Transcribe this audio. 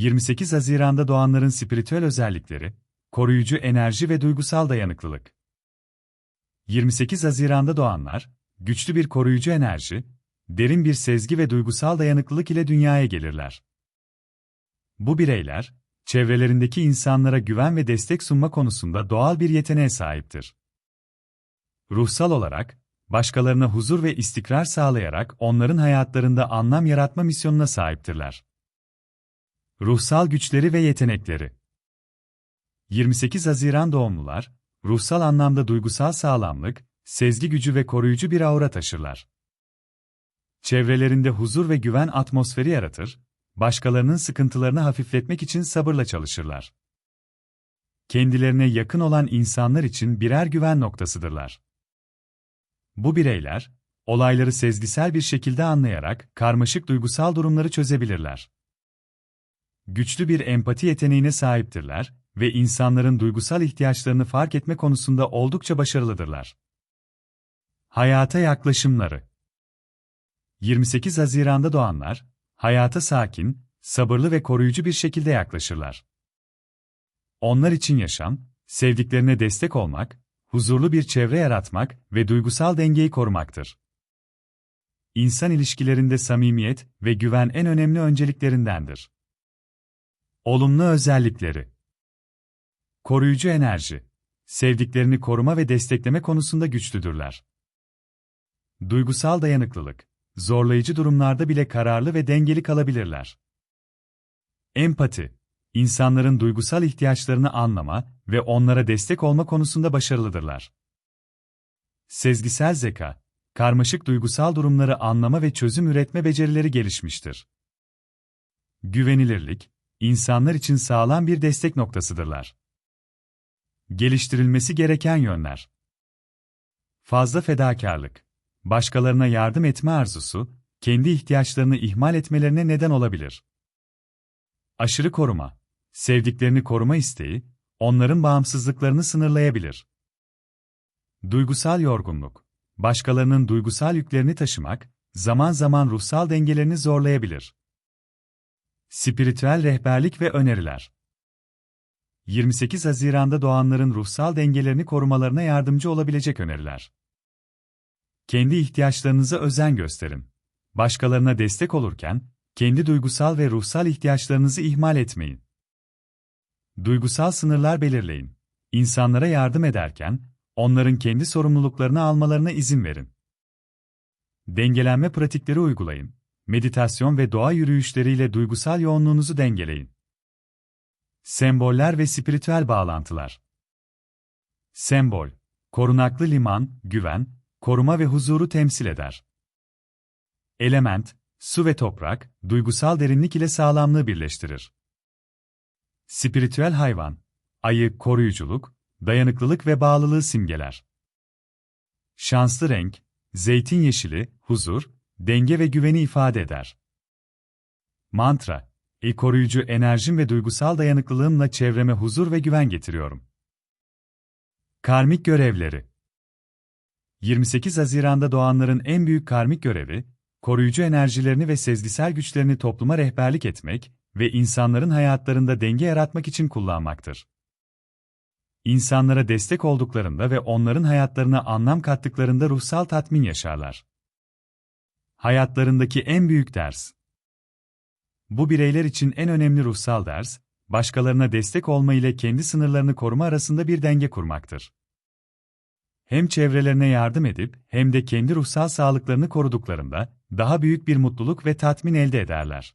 28 Haziran'da doğanların spiritüel özellikleri, koruyucu enerji ve duygusal dayanıklılık. 28 Haziran'da doğanlar, güçlü bir koruyucu enerji, derin bir sezgi ve duygusal dayanıklılık ile dünyaya gelirler. Bu bireyler, çevrelerindeki insanlara güven ve destek sunma konusunda doğal bir yeteneğe sahiptir. Ruhsal olarak, başkalarına huzur ve istikrar sağlayarak onların hayatlarında anlam yaratma misyonuna sahiptirler. Ruhsal güçleri ve yetenekleri 28 Haziran doğumlular, ruhsal anlamda duygusal sağlamlık, sezgi gücü ve koruyucu bir aura taşırlar. Çevrelerinde huzur ve güven atmosferi yaratır, başkalarının sıkıntılarını hafifletmek için sabırla çalışırlar. Kendilerine yakın olan insanlar için birer güven noktasıdırlar. Bu bireyler, olayları sezgisel bir şekilde anlayarak karmaşık duygusal durumları çözebilirler. Güçlü bir empati yeteneğine sahiptirler ve insanların duygusal ihtiyaçlarını fark etme konusunda oldukça başarılıdırlar. Hayata yaklaşımları 28 Haziran'da doğanlar, hayata sakin, sabırlı ve koruyucu bir şekilde yaklaşırlar. Onlar için yaşam, sevdiklerine destek olmak, huzurlu bir çevre yaratmak ve duygusal dengeyi korumaktır. İnsan ilişkilerinde samimiyet ve güven en önemli önceliklerindendir. Olumlu özellikleri Koruyucu enerji, sevdiklerini koruma ve destekleme konusunda güçlüdürler. Duygusal dayanıklılık, zorlayıcı durumlarda bile kararlı ve dengeli kalabilirler. Empati, insanların duygusal ihtiyaçlarını anlama ve onlara destek olma konusunda başarılıdırlar. Sezgisel zeka, karmaşık duygusal durumları anlama ve çözüm üretme becerileri gelişmiştir. Güvenilirlik, insanlar için sağlam bir destek noktasıdırlar. Geliştirilmesi gereken yönler. Fazla fedakarlık, başkalarına yardım etme arzusu, kendi ihtiyaçlarını ihmal etmelerine neden olabilir. Aşırı koruma, sevdiklerini koruma isteği, onların bağımsızlıklarını sınırlayabilir. Duygusal yorgunluk, başkalarının duygusal yüklerini taşımak, zaman zaman ruhsal dengelerini zorlayabilir. Spiritüel rehberlik ve öneriler 28 Haziran'da doğanların ruhsal dengelerini korumalarına yardımcı olabilecek öneriler. Kendi ihtiyaçlarınıza özen gösterin. Başkalarına destek olurken, kendi duygusal ve ruhsal ihtiyaçlarınızı ihmal etmeyin. Duygusal sınırlar belirleyin. İnsanlara yardım ederken, onların kendi sorumluluklarını almalarına izin verin. Dengelenme pratikleri uygulayın. Meditasyon ve doğa yürüyüşleriyle duygusal yoğunluğunuzu dengeleyin. Semboller ve spiritüel bağlantılar. Sembol, korunaklı liman, güven, koruma ve huzuru temsil eder. Element, su ve toprak, duygusal derinlik ile sağlamlığı birleştirir. Spiritüel hayvan, ayı koruyuculuk, dayanıklılık ve bağlılığı simgeler. Şanslı renk, zeytin yeşili, huzur, denge ve güveni ifade eder. Mantra, el koruyucu enerjim ve duygusal dayanıklılığımla çevreme huzur ve güven getiriyorum. Karmik görevleri 28 Haziran'da doğanların en büyük karmik görevi, koruyucu enerjilerini ve sezgisel güçlerini topluma rehberlik etmek ve insanların hayatlarında denge yaratmak için kullanmaktır. İnsanlara destek olduklarında ve onların hayatlarına anlam kattıklarında ruhsal tatmin yaşarlar. Hayatlarındaki en büyük ders Bu bireyler için en önemli ruhsal ders, başkalarına destek olma ile kendi sınırlarını koruma arasında bir denge kurmaktır. Hem çevrelerine yardım edip hem de kendi ruhsal sağlıklarını koruduklarında daha büyük bir mutluluk ve tatmin elde ederler.